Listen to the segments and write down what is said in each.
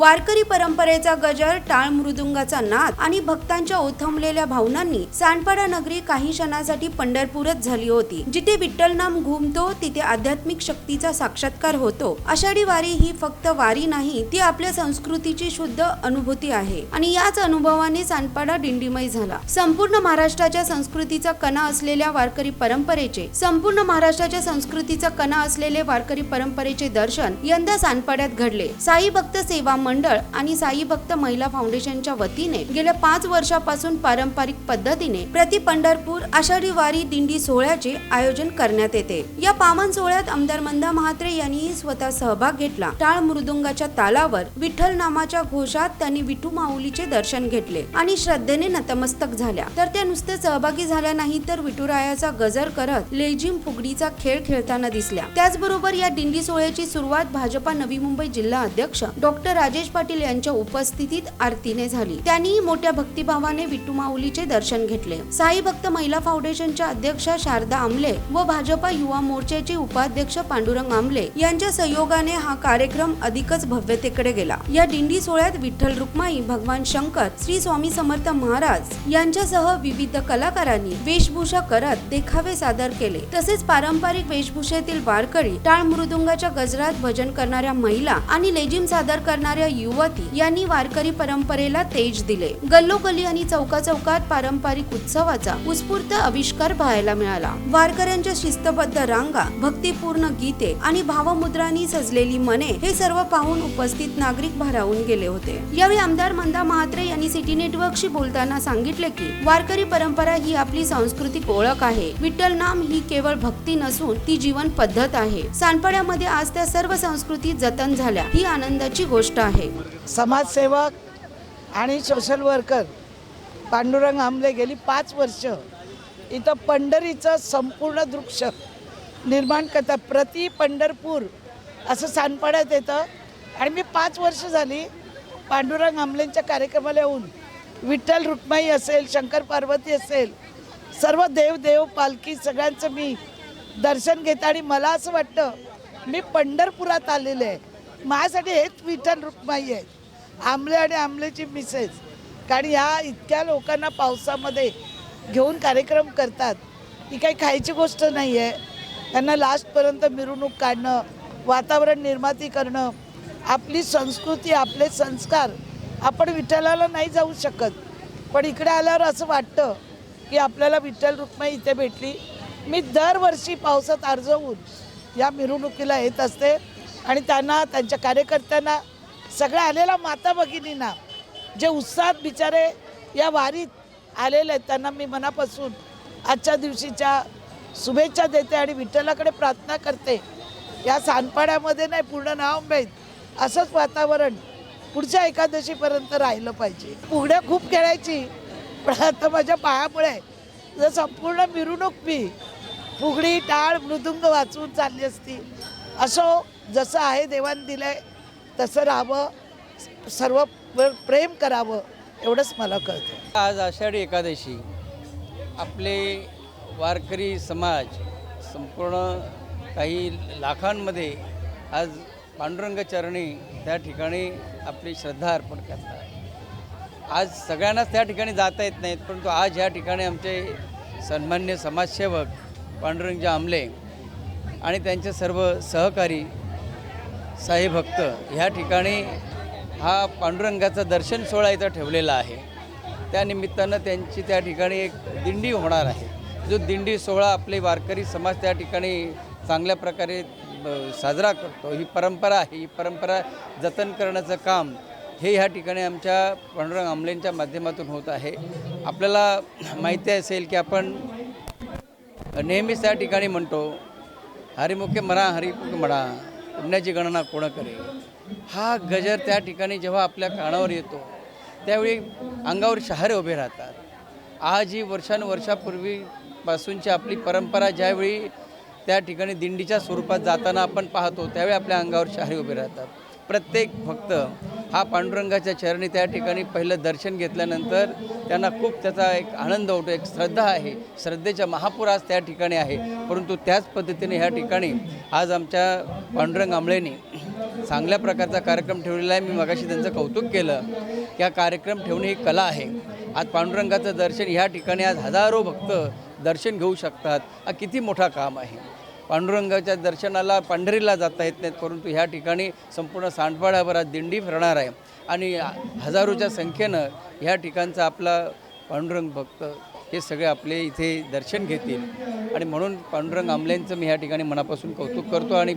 वारकरी परंपरेचा गजर टाळ मृदुंगाचा नाद आणि भक्तांच्या ओथंबलेल्या भावनांनी सांडपाडा नगरी काही क्षणासाठी पंढरपूरच झाली होती. जिथे विठ्ठल नाम घुमतो तिथे आध्यात्मिक शक्तीचा साक्षात्कार होतो. आषाढी वारी ही फक्त वारी नाही ती आपल्या संस्कृतीची शुद्ध अनुभूती आहे. आणि याच अनुभवाने सांडपाडा दिंडीमय झाला. संपूर्ण महाराष्ट्राच्या संस्कृतीचा कणा असलेल्या वारकरी परंपरेचे संपूर्ण महाराष्ट्राच्या संस्कृतीचा कणा असलेले वारकरी परंपरेचे दर्शन यंदा सांडपाड्यात घडले. साई भक्त सेवा मंडळ आणि साई भक्त महिला फाउंडेशनच्या वतीने गेल्या पाच वर्षापासून पारंपरिक पद्धतीने प्रति पंढरपूर आषाढी वारी दिंडी सोहळ्याचे आयोजन करण्यात येते. या पावन सोहळ्यात आमदार मंदा महात्रे यांनी स्वतः सहभाग घेतला. टाळ मृदुंगाच्या तालावर विठ्ठल नामाच्या घोषात त्यांनी विठू माऊलीचे दर्शन घेतले आणि श्रद्धेने नतमस्तक झाल्या. तर त्या नुसते सहभागी झाल्या नाही तर विठुरायाचा गजर करत लेझिम फुगडीचा खेळ खेळताना दिसल्या. त्याचबरोबर या दिंडी सोहळ्याची सुरुवात भाजपा नवी मुंबई जिल्हा अध्यक्ष डॉक्टर राजेश राजेश पाटील यांच्या उपस्थितीत आरतीने झाली. त्यांनी मोठ्या भक्तिभावाने विठू माऊलीचे दर्शन घेतले. साई भक्त महिला फाउंडेशनच्या अध्यक्षा शारदा आमले व भाजपा युवा मोर्चाचे उपाध्यक्ष पांडुरंग आमले यांच्या सहयोगाने हा कार्यक्रम अधिकच भव्यतेकडे गेला. या दिंडी सोहळ्यात विठ्ठल रुक्माई भगवान शंकर श्री स्वामी समर्थ महाराज यांच्यासह विविध कलाकारांनी वेशभूषा करत देखावे सादर केले. तसेच पारंपरिक वेशभूषेतील वारकरी टाळ मृदुंगाच्या गजरात भजन करणाऱ्या महिला आणि लेजिम सादर करणाऱ्या युवती यांनी वारकरी परंपरेला तेज दिले. गल्लोगल्ली आणि चौका चौकात पारंपरिक उत्सवाचा उत्स्फूर्त आविष्कार पाहायला मिळाला. वारकऱ्यांच्या शिस्तबद्ध रांगा भक्तिपूर्ण गीते आणि भावमुद्रांनी सजलेली मने हे सर्व पाहून उपस्थित नागरिक भारावून गेले होते. यावेळी आमदार मंदा महात्रे यांनी सिटी नेटवर्कशी बोलताना सांगितले की वारकरी परंपरा ही आपली सांस्कृतिक ओळख आहे. विठ्ठल नाम ही केवळ भक्ती नसून ती जीवन पद्धत आहे. सांडपाड्यामध्ये आज त्या सर्व संस्कृती जतन झाल्या. ही आनंदाची गोष्ट आहे. समाजसेवक आणि सोशल वर्कर पांडुरंग आमले गेली पाच वर्ष इथं पंढरीचं संपूर्ण दृश्य निर्माण करतात. प्रति पंढरपूर असं सांडपाण्यात येतं. आणि मी पाच वर्ष झाली पांडुरंग आमलेंच्या कार्यक्रमाला येऊन. विठ्ठल रुक्माई असेल शंकर पार्वती असेल सर्व देव देव पालखी सगळ्यांचं मी दर्शन घेते. आणि मला असं वाटतं मी पंढरपुरात आलेले आहे. माझ्यासाठी हेच विठ्ठल रुक्माई आहे आंबले आणि आंबलेची मिसेस कारण ह्या इतक्या लोकांना पावसामध्ये घेऊन कार्यक्रम करतात. ही काही खायची गोष्ट नाही आहे त्यांना लास्टपर्यंत मिरवणूक काढणं वातावरण निर्माती करणं आपली संस्कृती आपले संस्कार आपण विठ्ठलाला नाही जाऊ शकत. पण इकडे आल्यावर असं वाटतं की आपल्याला विठ्ठल रुक्माई इथे भेटली. मी दरवर्षी पावसात अर्जवून या मिरवणुकीला येत असते. आणि त्यांना त्यांच्या कार्यकर्त्यांना सगळ्या आलेल्या माता भगिनींना जे उत्साहात बिचारे या वारीत आलेले आहेत त्यांना मी मनापासून आजच्या दिवशीच्या शुभेच्छा देते आणि विठ्ठलाकडे प्रार्थना करते. या सांडपाड्यामध्ये नाही पूर्ण नाव माहीत असंच वातावरण पुढच्या एकादशीपर्यंत राहिलं पाहिजे. पुगड्या खूप खेळायची पण आता माझ्या पायामुळे जर संपूर्ण मिरवणूक मी फुगडी टाळ मृदुंग वाचवून चालली असती असो जसं आहे देवान दिलंय तसं राहावं सर्व प्रेम करावं एवढंच मला कळतं. आज आषाढी एकादशी आपले वारकरी समाज संपूर्ण काही लाखांमध्ये आज पांडुरंग चरणी त्या ठिकाणी आपली श्रद्धा अर्पण करतात. आज सगळ्यांनाच त्या ठिकाणी जाता येत नाहीत परंतु आज ह्या ठिकाणी आमचे सन्मान्य समाजसेवक पांडुरंगजी आमले आणि त्यांचे सर्व सहकारी साई भक्त ह्या ठिकाणी हा पांडुरंगाचा दर्शन सोहळा इथं ठेवलेला आहे. त्यानिमित्तानं त्यांची त्या ठिकाणी एक दिंडी होणार आहे. जो दिंडी सोहळा आपले वारकरी समाज त्या ठिकाणी चांगल्या प्रकारे ब- साजरा करतो. ही परंपरा आहे. ही परंपरा जतन करण्याचं काम हे ह्या ठिकाणी आमच्या पांडुरंग आमलेंच्या माध्यमातून होत आहे. आपल्याला माहिती असेल की आपण नेहमीच त्या ठिकाणी म्हणतो हरिमुखे मरा हरिमुख म्हणा पुण्याची गणना कोण करे हा गजर त्या ठिकाणी जेव्हा आपल्या कानावर येतो त्यावेळी अंगावर शहारे उभे राहतात. आज ही वर्षानुवर्षापूर्वीपासूनची आपली परंपरा ज्यावेळी त्या ठिकाणी दिंडीच्या स्वरूपात जाताना आपण पाहतो त्यावेळी आपल्या अंगावर शहारे उभे राहतात. प्रत्येक भक्त हा पांडुरंगाच्या चरणी त्या ठिकाणी पहिलं दर्शन घेतल्यानंतर त्यांना खूप त्याचा एक आनंद होतो एक श्रद्धा आहे. श्रद्धेच्या महापूर आज त्या ठिकाणी आहे. परंतु त्याच पद्धतीने ह्या ठिकाणी आज आमच्या पांडुरंग आंबळेने चांगल्या प्रकारचा कार्यक्रम ठेवलेला आहे. मी मगाशी त्यांचं कौतुक केलं. या कार्यक्रम ठेवणे ही कला आहे. आज पांडुरंगाचं दर्शन ह्या ठिकाणी आज हजारो भक्त दर्शन घेऊ शकतात. हा किती मोठा काम आहे. पांडुरंगाच्या दर्शनाला पांढरीला जाता येत नाहीत परंतु ह्या ठिकाणी संपूर्ण सांडपाड्याभर दिंडी फिरणार आहे. आणि हजारोच्या संख्येनं ह्या ठिकाणचा आपला पांडुरंग भक्त हे सगळे आपले इथे दर्शन घेतील. आणि म्हणून पांडुरंग आमलेंचं मी ह्या ठिकाणी मनापासून कौतुक करतो आणि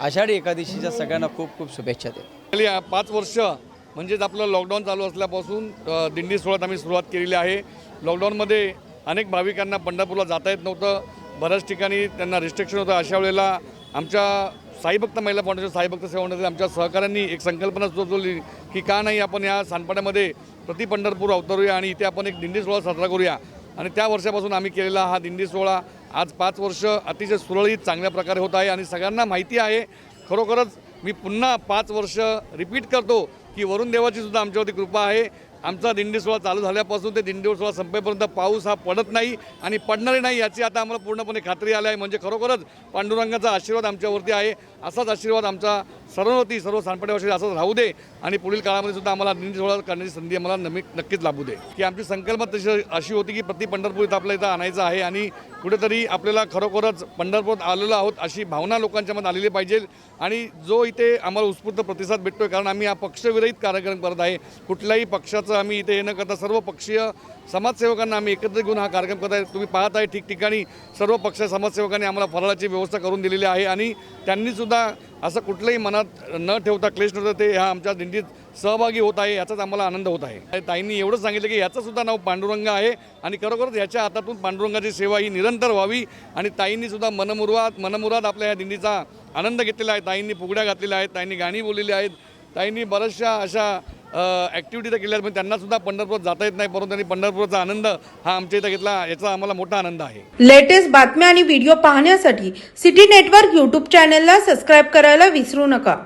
आषाढी एकादशीच्या सगळ्यांना खूप खूप शुभेच्छा देतो. गेली पाच वर्ष म्हणजेच आपलं लॉकडाऊन चालू असल्यापासून दिंडी सोहळ्यात आम्ही सुरुवात केलेली आहे. लॉकडाऊनमध्ये अनेक भाविकांना पंढरपूरला जाता येत नव्हतं. बऱ्याच ठिकाणी त्यांना रिस्ट्रिक्शन होतं. अशा वेळेला आमच्या साईभक्त महिला फाउंडेशन साईभक्त सेवा मंडळातील आमच्या सहकाऱ्यांनी एक संकल्पना सुचवली की का नाही आपण या सानपाड्यामध्ये प्रति पंढरपूर अवतरूया आणि इथे आपण एक दिंडी सोहळा साजरा करूया. आणि त्या वर्षापासून आम्ही केलेला हा दिंडी सोहळा आज पाच वर्ष अतिशय सुरळीत चांगल्या प्रकारे होत आहे आणि सगळ्यांना माहिती आहे. खरोखरच मी पुन्हा पाच वर्ष रिपीट करतो की वरुण देवाची सुद्धा आमच्यावरती कृपा आहे. आमचा दिंडी सोहळा चालू झाल्यापासून ते दिंडी सोहळा संपेपर्यंत पाऊस हा पडत नाही आणि पडणारी नाही याची आता आम्हाला पूर्णपणे खात्री आली आहे. म्हणजे खरोखरच पांडुरंगाचा आशीर्वाद आमच्यावरती आहे. असाच आशीर्वाद आमचा सर्ववरती सर्व सांडपाड्यावरती असंच राहू दे आणि पुढील काळामध्ये सुद्धा आम्हाला निधी सोहळा करण्याची संधी आम्हाला नमी नक्कीच लाभू दे. की आमची संकल्पना तशी अशी होती की प्रति पंढरपूर इथं आपल्या इथं आणायचं आहे आणि कुठेतरी आपल्याला खरोखरच पंढरपूरात आलेलो आहोत अशी भावना लोकांच्या मनात आलेली पाहिजे. आणि जो इथे आम्हाला उत्स्फूर्त प्रतिसाद भेटतोय कारण आम्ही हा पक्षविरहित कार्यक्रम करत आहे. कुठल्याही पक्षाचं आम्ही इथे हे न करता सर्व पक्षीय समाजसेवकांना आम्ही एकत्र घेऊन हा कार्यक्रम करत आहे. तुम्ही पाहत आहे ठिकठिकाणी सर्व पक्ष समाजसेवकांनी आम्हाला फराळाची व्यवस्था करून दिलेली आहे आणि त्यांनीसुद्धा असं कुठलंही मनात न ठेवता क्लेश न ते ह्या आमच्या दिंडीत सहभागी होत आहे याचाच आम्हाला आनंद होत आहे. ताईंनी एवढं सांगितलं की याचं सुद्धा नाव पांडुरंग आहे आणि खरोखरच याच्या हातातून पांडुरंगाची सेवा ही निरंतर व्हावी आणि ताईंनी सुद्धा मनमुराद मनमुराद आपल्या या दिंडीचा आनंद घेतलेला आहे. ताईंनी फुगड्या घातलेल्या आहेत ताईंनी गाणी बोललेली आहेत ताईंनी बऱ्याचशा अशा ॲक्टिव्हिटी तर केल्या आहेत पण त्यांना सुद्धा जाता येत नाही परंतु त्यांनी पंढरपूरचा आनंद हा आमच्या इथं घेतला. याचा आम्हाला मोठा आनंद आहे. लेटेस्ट बातम्या आणि व्हिडिओ पाहण्यासाठी सिटी नेटवर्क यूट्यूब चॅनेलला सबस्क्राईब करायला विसरू नका.